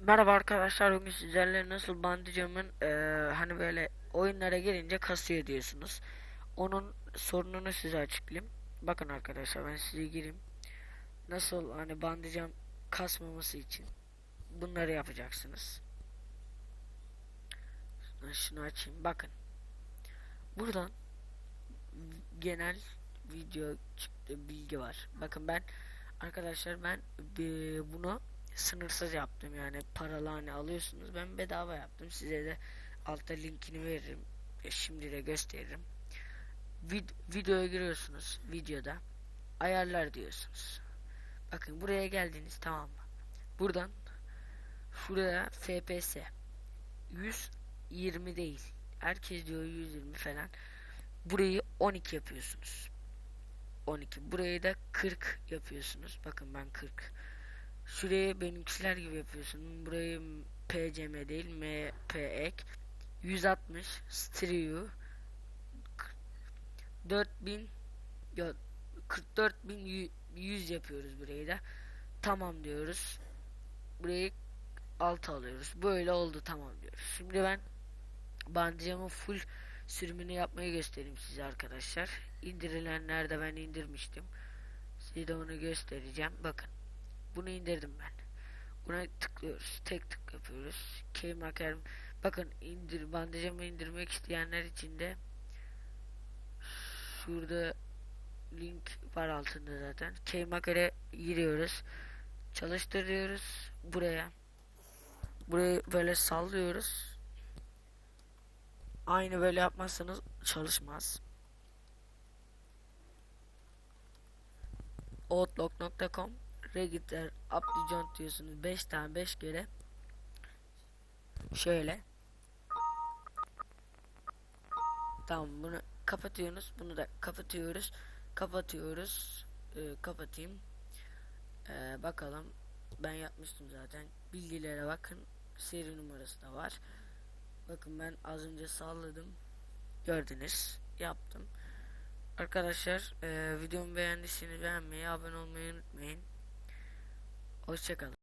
Merhaba arkadaşlar bugün sizlerle nasıl Bandicam'ın eee, hani böyle oyunlara girince kasıyor diyorsunuz. Onun sorununu size açıklayayım. Bakın arkadaşlar ben size gireyim. Nasıl hani Bandicam kasmaması için bunları yapacaksınız. Şunu açayım bakın. Buradan genel video bilgi var. Bakın ben arkadaşlar ben eee, bunu sınırsız yaptım yani. Paralı hani alıyorsunuz. Ben bedava yaptım. Size de altta linkini veririm. Şimdi de gösteririm. Vid videoya giriyorsunuz videoda. Ayarlar diyorsunuz. Bakın buraya geldiniz tamam mı? Buradan şuraya FPS 120 değil. Herkes diyor 120 falan. Burayı 12 yapıyorsunuz. 12 burayı da 40 yapıyorsunuz. Bakın ben 40 Şuraya benimkiler gibi yapıyorsun. Burayı PCM değil MP ek 160 stereo 4000 ya 44100 yapıyoruz burayı da. Tamam diyoruz. Burayı 6 alıyoruz. Böyle oldu tamam diyoruz. Şimdi ben bandicamın full sürümünü yapmayı göstereyim size arkadaşlar. İndirilenlerde ben indirmiştim. Size de onu göstereceğim. Bakın. Bunu indirdim ben. Buna tıklıyoruz. Tek tık yapıyoruz. Keymaker bakın indir bandajımı indirmek isteyenler için de şurada link var altında zaten. Keymaker'e giriyoruz. Çalıştırıyoruz buraya. Burayı böyle sallıyoruz. Aynı böyle yapmazsanız çalışmaz. outlook.com Register Abdijon diyorsunuz. 5 tane 5 kere. Şöyle. Tamam bunu kapatıyorsunuz bunu da kapatıyoruz. Kapatıyoruz. Ee, kapatayım. Ee, bakalım. Ben yapmıştım zaten. Bilgilere bakın. Seri numarası da var. Bakın ben az önce salladım. Gördünüz. Yaptım. Arkadaşlar e, videomu beğendiyseniz beğenmeyi abone olmayı unutmayın Hoşçakalın.